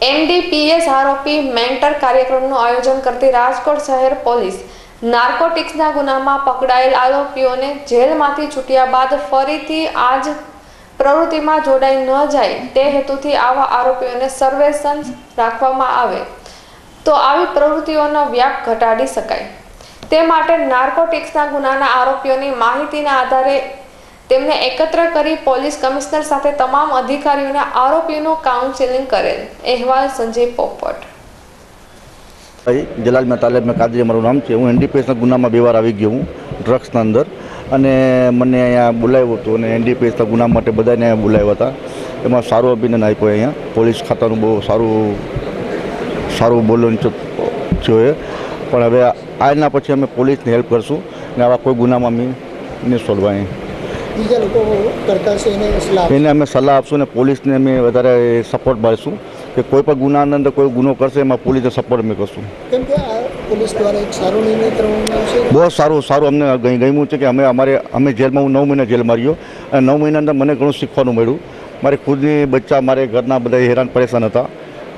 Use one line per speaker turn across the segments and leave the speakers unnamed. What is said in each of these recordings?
NDPS આરોપી mentor કાર્યક્રમનું આયોજન કરતી રાજકોટ શહેર પોલીસ નાર્કોટિક્સના ગુનામાં પકડાયેલ આરોપીઓને જેલમાંથી છૂટ્યા બાદ ફરીથી આ જ પ્રવૃત્તિમાં જોડાઈ ન જાય તે હેતુથી આવા આરોપીઓને સર્વેસન રાખવામાં આવે. તો આવી પ્રવૃત્તિઓનો વ્યાપ ઘટાડી શકાય. તે માટે નાર્કોટિક્સના ગુનાના આરોપીઓની માહિતીના આધારે તેમને એકત્ર કરી પોલીસ કમિશનર સાથે તમામ અધિકારીઓને આરોપીઓનું કાઉન્સેલિંગ કરેલ. અહેવાલ સંજય પોપટ.
જલાલ મેં તાલેબ મેં કાદરી, મારું નામ છે. હું એનડીપીએસના ગુનામાં બે વાર આવી ગયો હું, ડ્રગ્સના અંદર. અને મને અહીંયા બોલાવ્યો હતો અને એનડીપીએસના ગુના માટે બધાને અહીંયા બોલાવ્યા હતા. એમાં સારું અભિનંદન આપ્યો અહીંયા. પોલીસ ખાતાનું બહુ સારું સારું બોલવાનું થયો એ. પણ હવે આજના પછી અમે પોલીસને હેલ્પ કરશું અને આવા કોઈ ગુનામાં અમે નહીં સોલવા
બીજા લોકો કરતા છે એને સલાહ
એને અમે સલાહ આપશું અને પોલીસને અમે વધારે સપોર્ટ મળશું કે કોઈ પણ ગુનાની અંદર કોઈ ગુનો કરશે એમાં પોલીસને સપોર્ટ અમે કરશું.
કેમ કે આ પોલીસ દ્વારા એક સારો નિર્ણય કરવામાં આવશે?
બહુ સારું સારું. અમને ગમ્યું છે કે અમે અમારે અમે જેલમાં હું નવ મહિના જેલમાં રહ્યો અને નવ મહિના અંદર મને ઘણું શીખવાનું મળ્યું. મારી ખુદની બચ્ચા મારે ઘરના બધા હેરાન પરેશાન હતા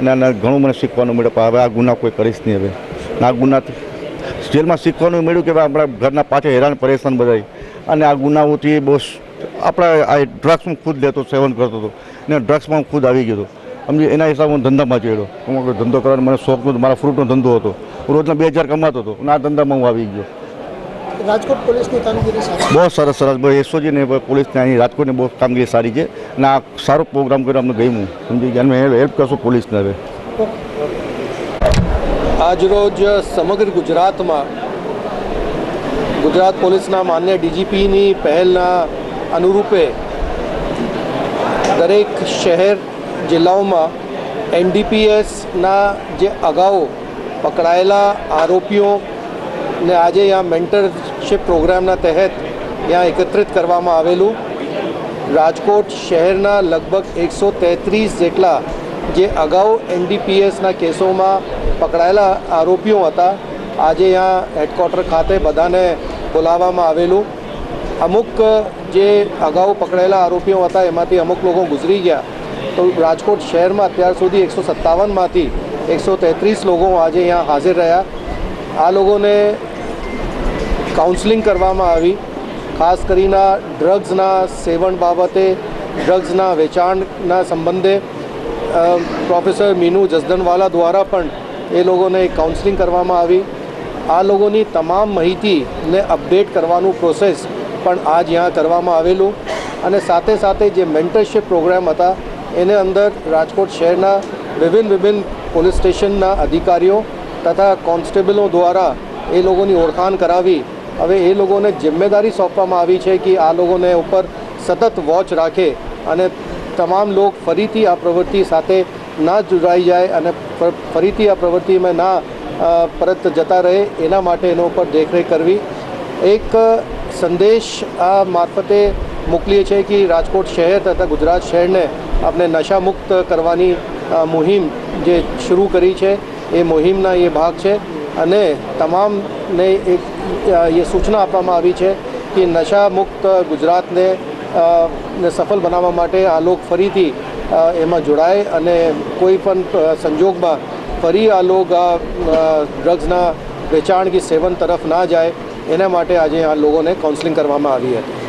અને ઘણું મને શીખવાનું મળ્યું હવે આ ગુના કોઈ કરીશ નહીં હવે. આ ગુના જેલમાં શીખવાનું મળ્યું કે આપણા ઘરના પાછળ હેરાન પરેશાન બધા અને આ ગુનાઓથી બહુ આપણા આ ડ્રગ્સ હું ખુદ લેતો સેવન કરતો હતો. ને ડ્રગ્સમાં હું ખુદ આવી ગયો હતો. સમજી એના હિસાબે હું ધંધામાં ચડ્યો હું ધંધો કરવાનો મને શોખ નહોતો મારા ફ્રૂટનો ધંધો હતો. હું રોજના બે હજાર કમાતો હતો અને આ ધંધામાં હું આવી ગયો.
રાજકોટ પોલીસની કામગીરી
બહુ સરસ સરસ. ભાઈ એસઓજી ને પોલીસને અહીં રાજકોટની બહુ કામગીરી સારી છે. અને આ સારો પ્રોગ્રામ કર્યો અમને ગયું સમજી ગયા? અમે હેલ્પ કરશું પોલીસને હવે.
આજરોજ સમગ્ર ગુજરાતમાં ગુજરાત પોલીસના માન્ય ડીજીપીની પહેલના અનુરૂપે દરેક શહેર જિલ્લાઓમાં એનડીપીએસના જે અગાઉ પકડાયેલા આરોપીઓને આજે અહીંયા મેન્ટરશીપ પ્રોગ્રામના તહેત ત્યાં એકત્રિત કરવામાં આવેલું. રાજકોટ શહેરના લગભગ એકસો તેત્રીસ જેટલા જે અગાઉ એનડીપીએસના કેસોમાં પકડાયેલા આરોપીઓ હતા આજે અહીંયા હેડક્વાર્ટર ખાતે બધાને બોલાવવામાં આવેલું. અમુક જે અગાઉ પકડાયેલા આરોપીઓ હતા, એમાંથી અમુક લોકો ગુજરી ગયા. તો રાજકોટ શહેરમાં અત્યાર સુધી એકસો સત્તાવનમાંથી એકસો તેત્રીસ લોકો આજે અહીંયા હાજર રહ્યા. આ લોકોને કાઉન્સલિંગ કરવામાં આવી. ખાસ કરીને ડ્રગ્સના સેવન બાબતે ડ્રગ્સના વેચાણના સંબંધે પ્રોફેસર મીનુ જસદનવાલા દ્વારા પણ એ લોકોને કાઉન્સલિંગ કરવામાં આવી. આ લોકોની તમામ માહિતીને અપડેટ કરવાનું પ્રોસેસ પણ આજ ત્યાં કરવામાં આવેલું. અને સાથે સાથે જે મેન્ટરશીપ પ્રોગ્રામ હતા, એને અંદર રાજકોટ શહેરના વિભિન્ન વિભિન્ન પોલીસ સ્ટેશનના અધિકારીઓ તથા કોન્સ્ટેબલો દ્વારા એ લોકોની ઓળખાણ કરાવી. હવે એ લોકોને જિમ્મેદારી સોંપવામાં આવી છે કે આ લોકોને ઉપર સતત વોચ રાખે અને તમામ લોક ફરીથી આ પ્રવૃત્તિ સાથે ના જોડાઈ જાય અને ફરીથી આ પ્રવૃત્તિમાં ના પરત જતા રહે, એના માટે એના ઉપર દેખરેખ કરવી. એક સંદેશ આ મારફતે મોકલીએ છીએ કે રાજકોટ શહેર તથા ગુજરાત શહેરને આપણે નશામુક્ત કરવાની મુહિમ જે શરૂ કરી છે, એ મુહિમના એ ભાગ છે. અને તમામને એક એ સૂચના આપવામાં આવી છે કે નશામુક્ત ગુજરાતને સફળ બનાવવા માટે આ લોક ફરીથી એમાં જોડાય અને કોઈ પણ સંજોગમાં ફરી આ અ, અ, ડ્રગ્સના વેચાણ કે સેવન તરફ ના જાય એના માટે આજે આ લોકોને કાઉન્સલિંગ કરવામાં આવી હતી.